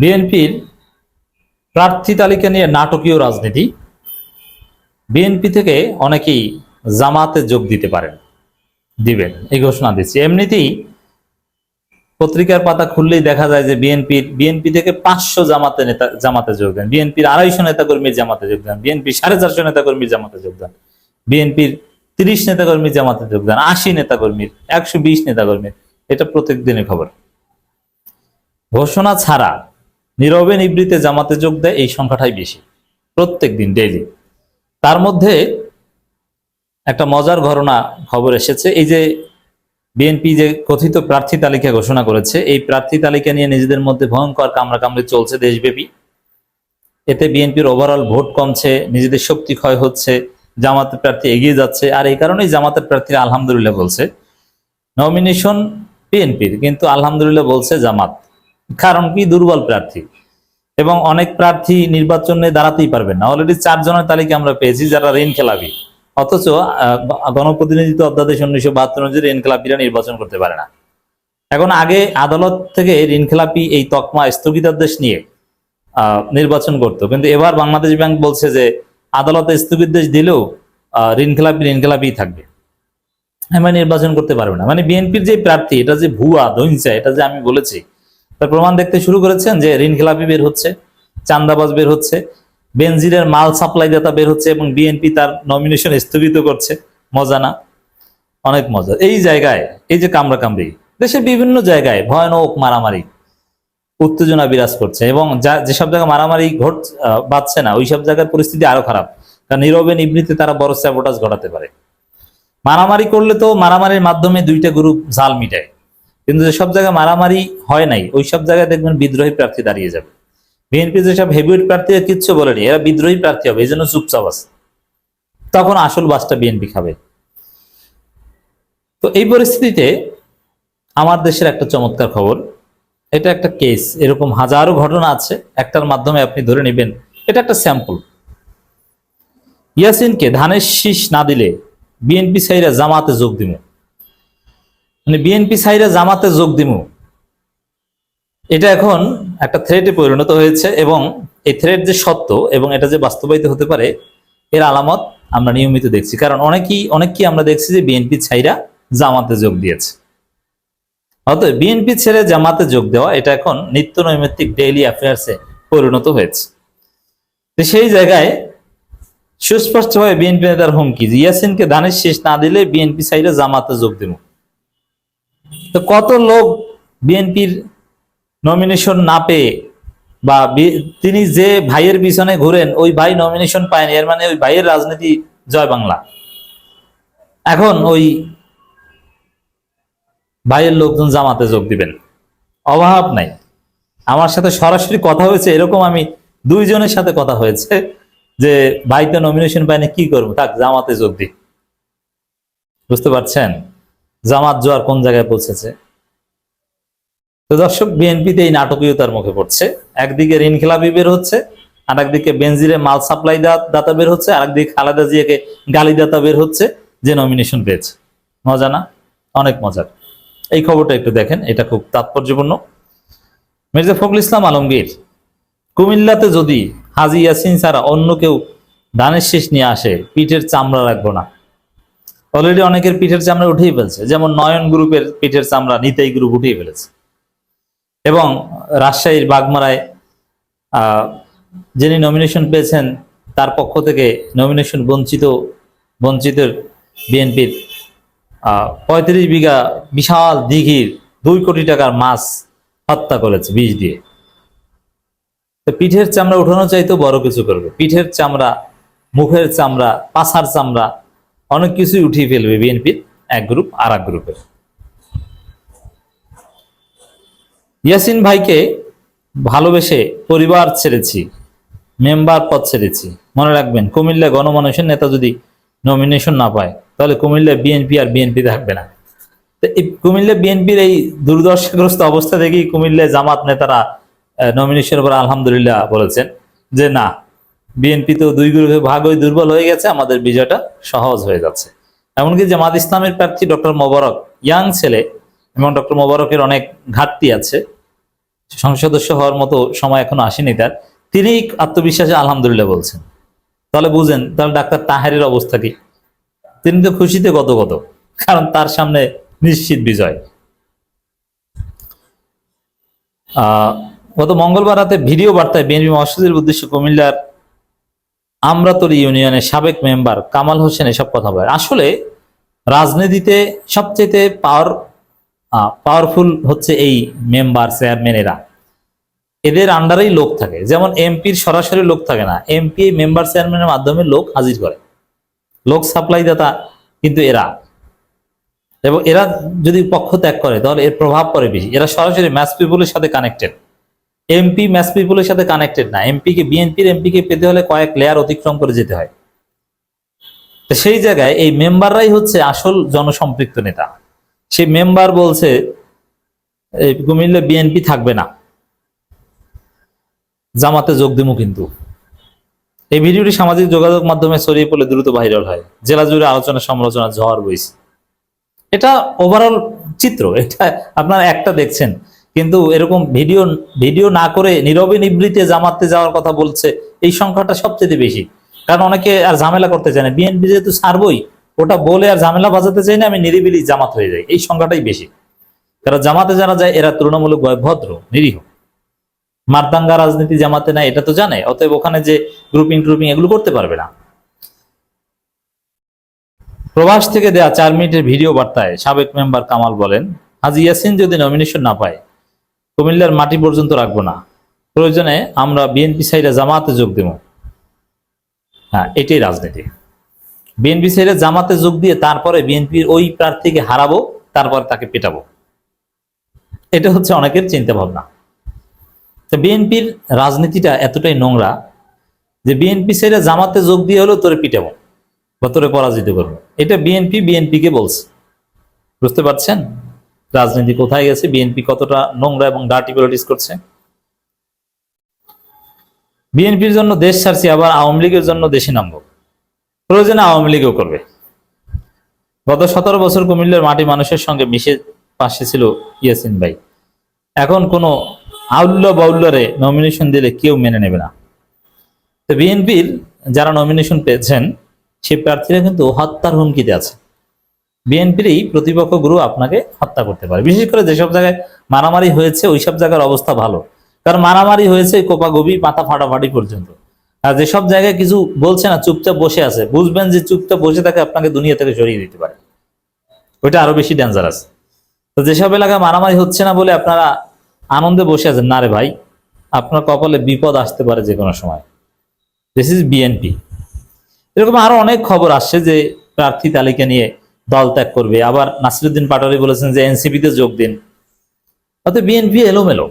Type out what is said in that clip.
বিএনপির প্রার্থী তালিকা নিয়ে নাটকীয় রাজনীতি। বিএনপি থেকে অনেকেই জামাতে যোগ দিতে পারেন, দিবেন, এই ঘোষণা দিচ্ছি। এমনিতেই পত্রিকার পাতা খুললেই দেখা যায় যে বিএনপির, বিএনপি থেকে পাঁচশো জামাতে নেতা, জামাতে যোগ দেন। বিএনপির আড়াইশো নেতাকর্মীর জামাতে যোগ দেন। বিএনপির সাড়ে চারশো নেতাকর্মীর জামাতে যোগ দেন। বিএনপির তিরিশ নেতাকর্মীর জামাতে যোগ দেন। আশি নেতাকর্মীর, একশো বিশ নেতাকর্মীর। এটা প্রত্যেক দিনের খবর। ঘোষণা ছাড়া নীরবে নিবৃত্তে জামাতে যোগ দেয় এই সংখ্যাটাই বেশি, প্রত্যেক দিন ডেইলি তার মধ্যে একটা মজার ঘটনা খবর এসেছে, এই যে বিএনপি যে কথিত প্রার্থী তালিকা ঘোষণা করেছে, এই প্রার্থী তালিকা নিয়ে নিজেদের মধ্যে ভয়ঙ্কর কামড়াকামড়ি চলছে দেশব্যাপী। এতে বিএনপির ওভারঅল ভোট কমছে, নিজেদের শক্তি ক্ষয় হচ্ছে, জামাতের প্রার্থী এগিয়ে যাচ্ছে, আর এই কারণেই জামাতের প্রার্থীরা আলহামদুলিল্লাহ বলছে। নমিনেশন বিএনপির কিন্তু আলহামদুলিল্লাহ বলছে জামাত। কারণ কি? দুর্বল প্রার্থী। এবং অনেক প্রার্থী নির্বাচনে দাঁড়াতেই পারবেন না। অলরেডি চারজনের তালিকা আমরা পেয়েছি, যারা ঋণ খেলাবি অথচ গণপ্রতিনিধিত্ব অধ্যাদেশ উনিশশো বাহাত্তর অনুযায়ী ঋণ খেলাপিরা নির্বাচন করতে পারে না। এখন আগে আদালত থেকে ঋণ খেলাপি এই তকমা স্থগিতাদেশ নিয়ে নির্বাচন করতো। কিন্তু এবার বাংলাদেশ ব্যাংক বলছে যে, আদালতে স্থগিতাদেশ দিলেও ঋণ খেলাপি ঋণ খেলাপি থাকবে। এবার নির্বাচন করতে পারবে না। মানে বিএনপির যে প্রার্থী, এটা যে ভুয়া দহিংসা এটা যে আমি বলেছি তার প্রমাণ দেখতে শুরু করেছেন যে ঋণ খেলাপি বের হচ্ছে চান্দাবাজ বের হচ্ছে, বেনজিরের মাল সাপ্লাই দাতা বের হচ্ছে এবং বিএনপি তার নমিনেশন স্থগিত করছে। মজা না? অনেক মজা। এই জায়গায়, এই যে কামড়া কামড়ি দেশের বিভিন্ন জায়গায় ভয়ানক মারামারি, উত্তেজনা বিরাজ করছে এবং যা, যেসব জায়গায় মারামারি ঘট বাড়ছে না ওই সব জায়গার পরিস্থিতি আরও খারাপ। কারণ নীরবে নিবৃত্তে তারা বড় স্যাবোটাজ ঘটাতে পারে। মারামারি করলে তো মারামারির মাধ্যমে দুইটা গ্রুপ জাল মিটায়। কিন্তু যেসব জায়গায় মারামারি হয় নাই, ওই সব জায়গায় দেখবেন বিদ্রোহী প্রার্থী দাঁড়িয়ে যাবে। বিএনপি যেসব হেভিওয়েট প্রার্থী কিচ্ছু বলেনি, এরা বিদ্রোহী প্রার্থী হবে, এই জন্য চুপচাপ আছে। তখন আসল বাসটা বিএনপি খাবে। তো এই পরিস্থিতিতে আমার দেশের একটা চমৎকার খবর, এটা একটা কেস এরকম হাজারো ঘটনা আছে, একটার মাধ্যমে আপনি ধরে নেবেন, এটা একটা স্যাম্পল ইয়াসিনকে ধানের শীষ না দিলে বিএনপি সাইরা জামাতে যোগ দিমু মানে বিএনপি সাইরা জামাতে যোগ দিমু। এটা এখন একটা থ্রেটে পরিণত হয়েছে এবং এই থ্রেট যে সত্য এবং এটা যে বাস্তবায়িত হতে পারে, এর আলামত আমরা নিয়মিত দেখছি। কারণ অনেকেই, অনেককেই আমরা দেখছি যে বিএনপি ছাইরা জামাতে যোগ দিয়েছে। অতএব বিএনপি ছেড়ে জামাতে যোগ দেওয়া এটা এখন নিত্য নৈমিত্তিক ডেইলি অ্যাফেয়ার্সে পরিণত হয়েছে। তো সেই জায়গায় সুস্পষ্টভাবে বিএনপি নেতার হুমকি ইয়াসিনকে ধানের শেষ না দিলে বিএনপি সাইডে জামাতে যোগ দেব তো কত লোক বিএনপির নমিনেশন না পেয়ে বা তিনি যে ভাইয়ের পিছনে ঘুরেন, ওই ভাই নমিনেশন পায়নি, এর মানে ওই ভাইয়ের রাজনীতি জয় বাংলা। এখন ওই ভাইয়ের লোকজন জামাতে যোগ দিবেন। অভাব নাই। আমার সাথে সরাসরি কথা হয়েছে, এরকম আমি দুইজনের সাথে কথা হয়েছে যে ভাই তো নমিনেশন পায়নি, কি করব? থাক, জামাতে যোগ দি বুঝতে পারছেন? জামাত জোয়ার কোন জায়গায় পৌঁছেছে? তো দর্শক, বিএনপিতে এই নাটকীয়তার মুখে পড়ছে। একদিকে খেলাপি বের হচ্ছে আর একদিকে বেনজিরে মাল সাপ্লাই দাতা বের হচ্ছে আর একদিকে খালেদা জিয়াকে গালি দাতা বের হচ্ছে, যে নমিনেশন পেয়েছে। মজা না? অনেক মজার। এই খবরটা একটু দেখেন, এটা খুব তাৎপর্যপূর্ণ। মির্জা ফখরুল ইসলাম আলমগীর, কুমিল্লাতে যদি হাজি ইয়াসিন ছাড়া অন্য কেউ ধানের শেষ নিয়ে আসে, পিঠের চামড়া রাখব না। অলরেডি অনেকের পিঠের চামড়া উঠেই ফেলছে। যেমন নয়ন গ্রুপের পিঠের চামড়া নিতাই গ্রুপ উঠেই ফেলেছে। এবং রাজশাহীর বাগমারায় যিনি নমিনেশন পেয়েছেন, তার পক্ষ থেকে নমিনেশন বঞ্চিত, বঞ্চিতের বিএনপির পঁয়ত্রিশ বিঘা বিশাল দিঘির দুই কোটি টাকার মাছ হত্যা করেছে বিষ দিয়ে। তো পিঠের চামড়া উঠানো চাইতো বড় কিছু করবে। পিঠের চামড়া, মুখের চামড়া, পাছার চামড়া অনেক কিছুই উঠিয়ে ফেলবে বিএনপির এক গ্রুপ আর এক গ্রুপের ইয়াসিন ভাইকে ভালোবেসে পরিবার ছেড়েছি, মেম্বার পদ ছেড়েছি। মনে রাখবেন, কুমিল্লা গণমানুষের নেতা যদি নমিনেশন না পায়, তাহলে কুমিল্লা বিএনপি আর বিএনপি থাকবে না। কুমিল্লা বিএনপির এই দুর্দশাগ্রস্ত অবস্থা দেখেই কুমিল্লা জামাত নেতারা নমিনেশনের উপর আলহামদুলিল্লাহ বলেছেন যে না বিএনপি তো দুই গ্রুপে ভাগ হয়ে দুর্বল হয়ে গেছে, আমাদের বিজয়টা সহজ হয়ে যাচ্ছে। এমনকি জামাত ইসলামের প্রার্থী ডক্টর মোবারক, ইয়াং ছেলে, এবং ডক্টর মোবারকের অনেক ঘাটতি আছে। সংসদ সদস্য হওয়ার মতো সময় এখনও আসেনি তার। তিনি আত্মবিশ্বাসে আলহামদুলিল্লাহ বলছেন। তাহলে বুঝেন, তাহলে ডাক্তার তাহারের অবস্থা কি? তিনি তো খুশিতে কত কারণ তার সামনে নিশ্চিত বিজয়। গত মঙ্গলবার রাতে ভিডিও বার্তায় বিএনপি মহাসচিবের উদ্দেশ্যে কুমিল্লার আমরাতলি ইউনিয়নের সাবেক মেম্বার কামাল হোসেন এসব কথা বলে আসলে রাজনীতিতে সবচেয়ে পাওয়ার পাওয়ারফুল হচ্ছে এই মেম্বার চেয়ারম্যানেরা এদের আন্ডারেই লোক থাকে। যেমন এমপির সরাসরি লোক থাকে না। এমপি মেম্বার চেয়ারম্যানের মাধ্যমে লোক হাজির করে। লোক সাপ্লাই দাতা কিন্তু এরা। এবং এরা যদি পক্ষ ত্যাগ করে, তাহলে এর প্রভাব পড়ে বেশি। এরা সরাসরি ম্যাচ পিপুলের সাথে কানেক্টেড এমপি ম্যাচ পিপুলের সাথে কানেক্টেড না। এমপি কে বিএনপির এমপি কে পেতে হলে কয়েক লেয়ার অতিক্রম করে যেতে হয়। তো সেই জায়গায় এই মেম্বাররাই হচ্ছে আসল জনসম্পৃক্ত নেতা। সেই মেম্বার বলছে কুমিল্লা বিএনপি থাকবে না। জামাতে যোগ দিমু কিন্তু। এই ভিডিওটি সামাজিক যোগাযোগ মাধ্যমে ছড়িয়ে পড়লে দ্রুত ভাইরাল হয়। জেলা জুড়ে আলোচনা সমালোচনা, ঝড় বইছে এটা ওভারঅল চিত্র। এটা আপনারা একটা দেখছেন। কিন্তু এরকম ভিডিও ভিডিও না করে নীরবে নিবৃত্তে জামাতে যাওয়ার কথা বলছে, এই সংখ্যাটা সবচেয়ে বেশি। কারণ অনেকে আর ঝামেলা করতে চায় না। বিএনপি যেহেতু ছাড়বই, ওটা বলে আর ঝামেলা বাজাতে চাই না, আমি নিরিবিলি জামাত হয়ে যাই। এই সংখ্যাটাই বেশি। কারণ জামাতে যারা যায়, এরা তুলনামূলক ভদ্র, নিরীহ। মারদাঙ্গা রাজনীতি জামাতে নাই, এটা তো জানে। অতএব ওখানে যে গ্রুপিং ট্রুপিং এগুলো করতে পারবে না। প্রবাস থেকে দেয়া চার মিনিটের ভিডিও বার্তায় সাবেক মেম্বার কামাল বলেন, হাজি ইয়াসিন যদি নমিনেশন না পায় কুমিল্লার মাটি পর্যন্ত রাখব না। প্রয়োজনে আমরা বিএনপি সাইডে জামাতে যোগ দেব। হ্যাঁ এটাই রাজনীতি। বিএনপি সাইডে জামাতে যোগ দিয়ে তারপরে বিএনপির ওই প্রার্থীকে হারাবো, তারপরে তাকে পেটাবো। এটা হচ্ছে অনেকের চিন্তা ভাবনা তো বিএনপির রাজনীতিটা এতটাই নোংরা যে বিএনপি সাইডে জামাতে যোগ দিয়ে হলেও তোরে পিটাবো বা তোরে পরাজিত করব। এটা বিএনপি বিএনপি কে বলছে। বুঝতে পারছেন? রাজনীতি কোথায় গেছে? বিএনপি কতটা নোংরা এবং ডার্টি পলিটিক্স করছে? বিএনপির জন্য দেশ ছাড়ছি, আবার আওয়ামী লীগের জন্য দেশে নামবো। প্রয়োজনে আওয়ামী লীগও করবে। গত সতেরো বছর কুমিল্লার মাটি মানুষের সঙ্গে মিশে পাশে ছিল ইয়াসিন ভাই। এখন কোনো আউল্য বাউল্যরে নমিনেশন দিলে কেউ মেনে নেবে না। তো বিএনপির যারা নমিনেশন পেয়েছেন সেই প্রার্থীরা কিন্তু হত্যার হুমকিতে আছে। বিএনপির এই প্রতিপক্ষ গ্রুপ আপনাকে হত্যা করতে পারে। বিশেষ করে যেসব জায়গায় মারামারি হয়েছে, ওইসব জায়গার অবস্থা ভালো। কারণ মারামারি হয়েছে কোপাগবি মাথা ফাটাফাটি পর্যন্ত। আর যেসব জায়গায় কিছু বলছে না, চুপচাপ বসে আছে, বুঝবেন যে চুপচাপ বসে থাকে আপনাকে দুনিয়া থেকে সরিয়ে দিতে পারে। ওইটা আরও বেশি ডেঞ্জারাস তো যেসব এলাকায় মারামারি হচ্ছে না বলে আপনারা আনন্দে বসে আছেন, না রে ভাই, আপনার কপালে বিপদ আসতে পারে যে কোনো সময়। দিস ইজ বিএনপি এরকম আরও অনেক খবর আসছে যে প্রার্থী তালিকা নিয়ে দল ত্যাগ করবে। আবার নাসিরুদ্দিন পাটোয়ারি বলেছেন যে এনসিপিতে যোগ দিন। অর্থাৎ বিএনপি এলোমেলো।